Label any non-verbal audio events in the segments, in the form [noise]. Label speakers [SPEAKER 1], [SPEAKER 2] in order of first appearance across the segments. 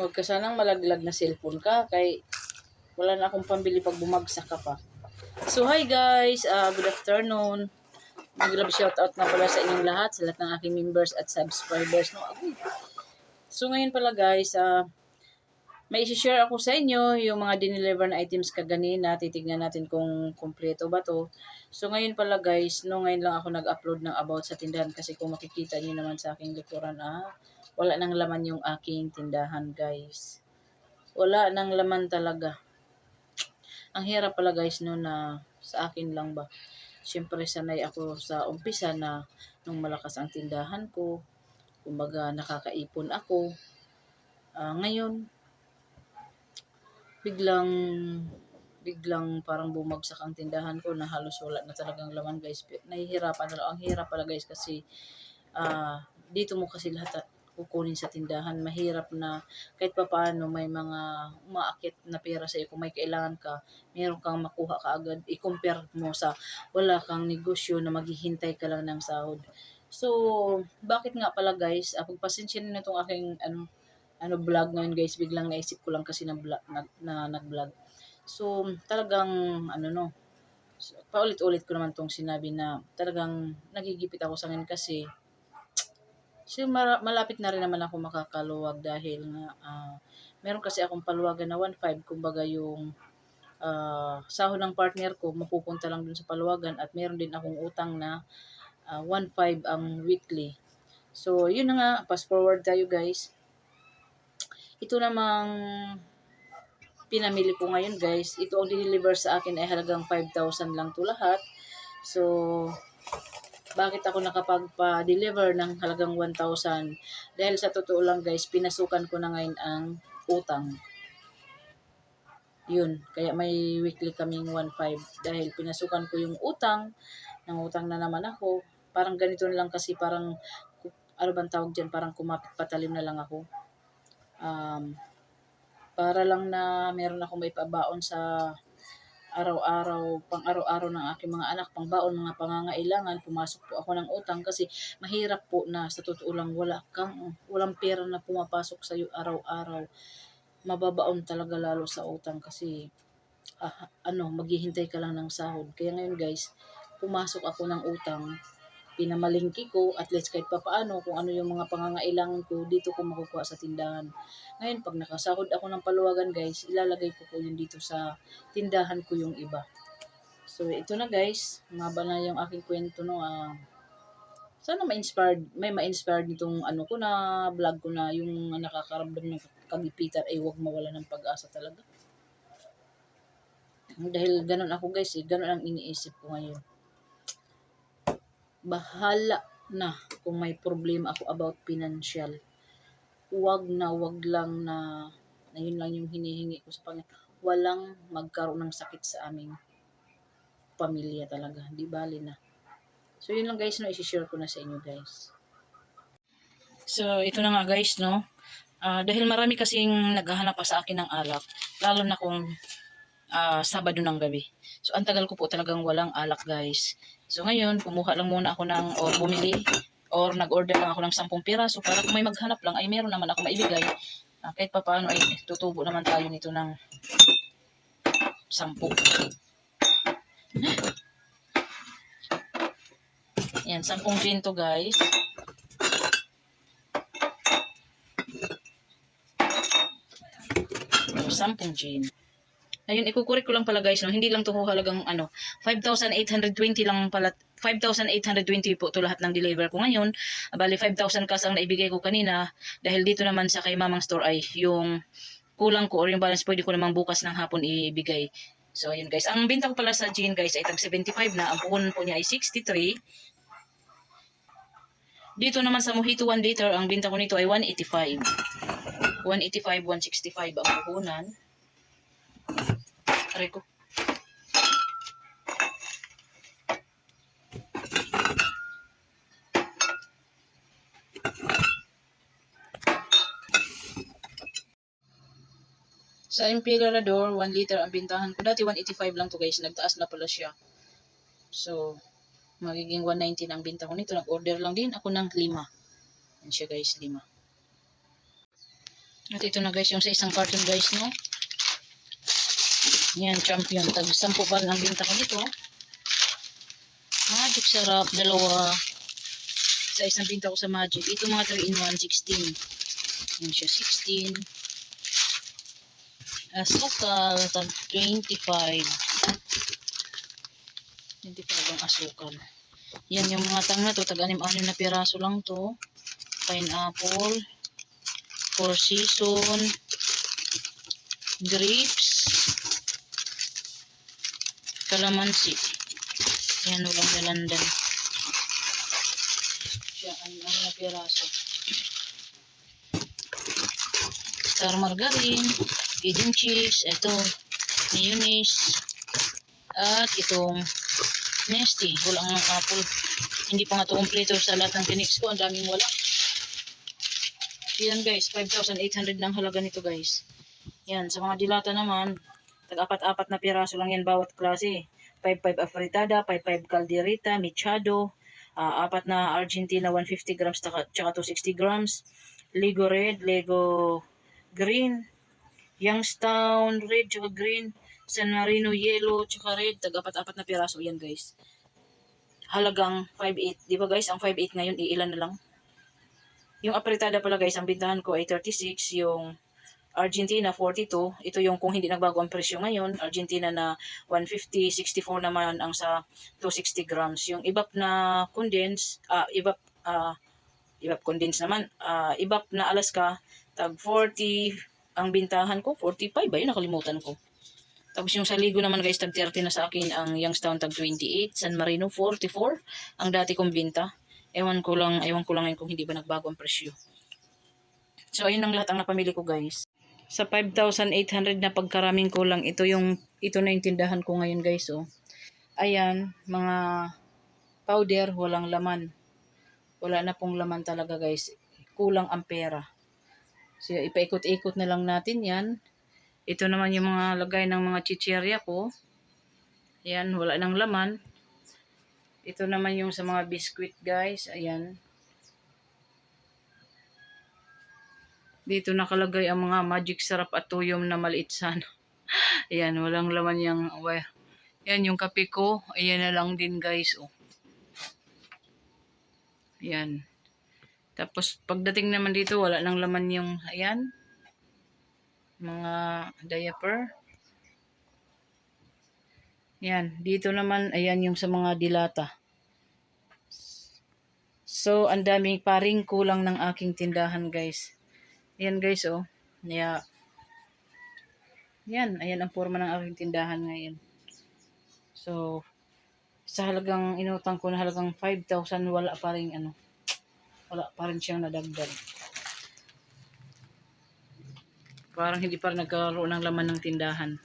[SPEAKER 1] Huwag ka sanang malaglag na cellphone ka kay wala na akong pambili pag bumagsak ka pa. So hi guys, uh, good afternoon. Mag-love shoutout na pala sa inyong lahat, sa lahat ng aking members at subscribers. No, agoy. So ngayon pala guys, uh, may isi-share ako sa inyo yung mga dineliver na items kaganina. Titignan natin kung kumpleto ba to. So ngayon pala guys, no ngayon lang ako nag-upload ng about sa tindahan kasi kung makikita niyo naman sa aking likuran, ah, wala nang laman yung aking tindahan guys. Wala nang laman talaga. Ang hirap pala guys no na sa akin lang ba. Siyempre sanay ako sa umpisa na nung malakas ang tindahan ko. Kumbaga nakakaipon ako. Ah, ngayon, biglang biglang parang bumagsak ang tindahan ko na halos wala na talagang laman guys. Nahihirapan na Ang hirap pala guys kasi ah, dito mo kasi lahat kukunin sa tindahan. Mahirap na kahit pa paano may mga umaakit na pera sa iyo. Kung may kailangan ka, meron kang makuha ka agad. I-compare mo sa wala kang negosyo na maghihintay ka lang ng sahod. So, bakit nga pala guys, uh, pagpasensya na itong aking ano, ano vlog ngayon guys, biglang naisip ko lang kasi na, vlog, na, na nag-vlog. So, talagang ano no, paulit-ulit ko naman tong sinabi na talagang nagigipit ako sa ngayon kasi So, malapit na rin naman ako makakaluwag dahil nga ah, meron kasi akong paluwagan na 1.5 kumbaga yung ah, sahod ng partner ko mapupunta lang dun sa paluwagan at meron din akong utang na ah, 1.5 ang weekly. So, yun na nga, fast forward tayo guys. Ito namang pinamili ko ngayon guys. Ito ang deliver sa akin ay halagang 5,000 lang to lahat. So, bakit ako nakapagpa-deliver ng halagang 1,000? Dahil sa totoo lang guys, pinasukan ko na ngayon ang utang. Yun, kaya may weekly kaming 1,500 dahil pinasukan ko yung utang, ng utang na naman ako. Parang ganito na lang kasi parang, ano bang tawag dyan, parang kumapit patalim na lang ako. Um, para lang na meron ako may pabaon sa araw-araw, pang araw-araw ng aking mga anak, pang baon, mga pangangailangan, pumasok po ako ng utang kasi mahirap po na sa totoo lang wala kang, walang pera na pumapasok sa iyo araw-araw. Mababaon talaga lalo sa utang kasi ah, ano, maghihintay ka lang ng sahod. Kaya ngayon guys, pumasok ako ng utang, pinamalingki ko, at least kahit papaano, kung ano yung mga pangangailangan ko, dito ko makukuha sa tindahan. Ngayon, pag nakasahod ako ng paluwagan guys, ilalagay ko po yun dito sa tindahan ko yung iba. So, ito na guys, maba na yung aking kwento no. ah sana ma-inspired, may ma-inspired nitong ano ko na vlog ko na yung nakakaramdam ng kagipitan ay huwag mawala ng pag-asa talaga. Dahil ganun ako guys, eh, ganun ang iniisip ko ngayon. Bahala na kung may problema ako about financial. Huwag na, huwag lang na, na yun lang yung hinihingi ko sa Panginoon. Walang magkaroon ng sakit sa aming pamilya talaga. Di bali na. So, yun lang guys, no, isi-share ko na sa inyo guys. So, ito na nga guys, no. Ah, dahil marami kasing naghahanap pa sa akin ng alak, lalo na kung ah, Sabado ng gabi. So, ang tagal ko po talagang walang alak guys. So, ngayon, kumuha lang muna ako ng, or bumili, or nag-order lang ako ng 10 piraso para kung may maghanap lang, ay meron naman ako maibigay. Ah, kahit pa paano, ay tutubo naman tayo nito ng 10. Yan, 10 gin to guys. Sampung gin. Ayun, ikukurik ko lang pala guys, no? hindi lang to halagang ano, 5,820 lang pala, 5,820 po to lahat ng deliver ko ngayon. Bali, 5,000 kas ang naibigay ko kanina dahil dito naman sa kay Mamang Store ay yung kulang ko or yung balance pwede ko namang bukas ng hapon ibigay. So, ayun guys. Ang binta ko pala sa gin guys ay tag 75 na. Ang puhunan po niya ay 63. Dito naman sa Mojito 1 liter, ang binta ko nito ay 185. 185, 165 ang puhunan. Aray ko. Sa Emperador, 1 liter ang bintahan ko. Dati 185 lang to guys. Nagtaas na pala siya. So, magiging 190 ang binta ko nito. Nag-order lang din ako ng 5. Yan siya guys, 5. At ito na guys, yung sa isang carton guys, no? Yan, champion. Tag 10 pa ang binta ko nito. Magic sarap, dalawa. Sa isang binta ko sa Magic. Ito mga 3 in 1, 16. Yan siya, 16. Asukal, tag 25. 25 ang asukal. Yan yung mga tang na to, tag 6-6 na piraso lang to. Pineapple, four season, grapes, kalamansi. Yan, walang dalandan. Siya, ang ano na piraso. Star margarine, hidden cheese, ito, mayonnaise, at itong nesty. Wala ang apple. Hindi pa nga ito kompleto sa lahat ng tinix ko. Ang daming wala. Yan guys, 5,800 lang halaga nito guys. Yan, sa mga dilata naman, tag-apat-apat na piraso lang yan bawat klase. 5-5 afritada, 5-5 calderita, michado, ah, apat na Argentina 150 grams tsaka, tsaka 260 grams, Lego red, Lego green, Youngstown red tsaka green, San Marino yellow tsaka red, tag-apat-apat na piraso yan guys. Halagang 5.8. Di ba guys, ang 5.8 ngayon, iilan na lang? Yung apretada pala guys, ang bintahan ko ay 36, yung Argentina 42. Ito yung kung hindi nagbago ang presyo ngayon, Argentina na 150, 64 naman ang sa 260 grams. Yung ibap na condense, ah ibap ah ibap condense naman, ah ibap na Alaska tag 40 ang bintahan ko, 45 ba yun nakalimutan ko. Tapos yung sa Ligo naman guys, tag 30 na sa akin ang Youngstown tag 28, San Marino 44 ang dati kong binta. Ewan ko lang, ewan ko lang ngayon kung hindi ba nagbago ang presyo. So ayun ang lahat ang napamili ko guys. Sa 5,800 na pagkaraming ko lang, ito yung ito na yung tindahan ko ngayon guys oh. Ayan, mga powder, walang laman. Wala na pong laman talaga guys. Kulang ang pera. So ipaikot-ikot na lang natin yan. Ito naman yung mga lagay ng mga chichirya ko. Ayan, wala nang laman. Ito naman yung sa mga biscuit guys. Ayan. Dito nakalagay ang mga magic syrup at tuyom na maliit sana. [laughs] Ayan, walang laman yung well, Ayan yung kape ko. Ayan na lang din guys. Oh. Ayan. Tapos pagdating naman dito, wala nang laman yung, ayan, mga diaper. Yan, dito naman, ayan yung sa mga dilata. So, ang daming paring kulang ng aking tindahan, guys. Ayan, guys, oh. Yeah. Yan, ayan ang forma ng aking tindahan ngayon. So, sa halagang inutang ko na halagang 5,000, wala pa rin, ano, wala pa rin siyang nadagdag. Parang hindi pa nagkaroon ng laman ng tindahan.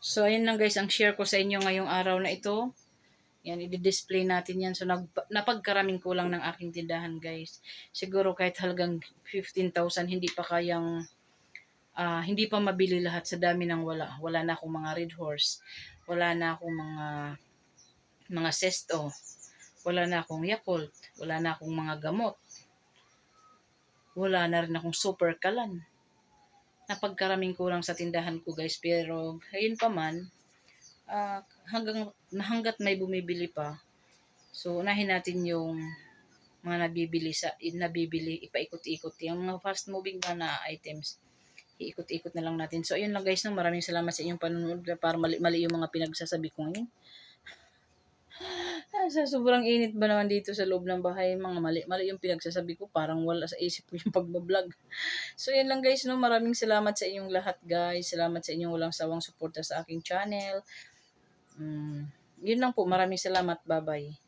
[SPEAKER 1] So, ayun lang guys, ang share ko sa inyo ngayong araw na ito. Yan, i-display natin yan. So, nag, napagkaraming kulang ng aking tindahan, guys. Siguro kahit halagang 15,000, hindi pa kayang, ah, hindi pa mabili lahat sa dami ng wala. Wala na akong mga red horse. Wala na akong mga, mga sesto. Wala na akong Yakult. Wala na akong mga gamot. Wala na rin akong super kalan napagkaraming kulang sa tindahan ko guys pero ayun pa man ah, hanggang hanggat may bumibili pa so unahin natin yung mga nabibili sa nabibili ipaikot-ikot yung mga fast moving ba na items iikot-ikot na lang natin so ayun lang guys no maraming salamat sa inyong panonood para mali, mali yung mga pinagsasabi ko ngayon [laughs] Ah, sa sobrang init ba naman dito sa loob ng bahay, mga mali, mali yung pinagsasabi ko, parang wala sa isip ko [laughs] yung pagbablog. So, yan lang guys, no? Maraming salamat sa inyong lahat, guys. Salamat sa inyong walang sawang suporta sa aking channel. Mm, yun lang po, maraming salamat. Bye-bye.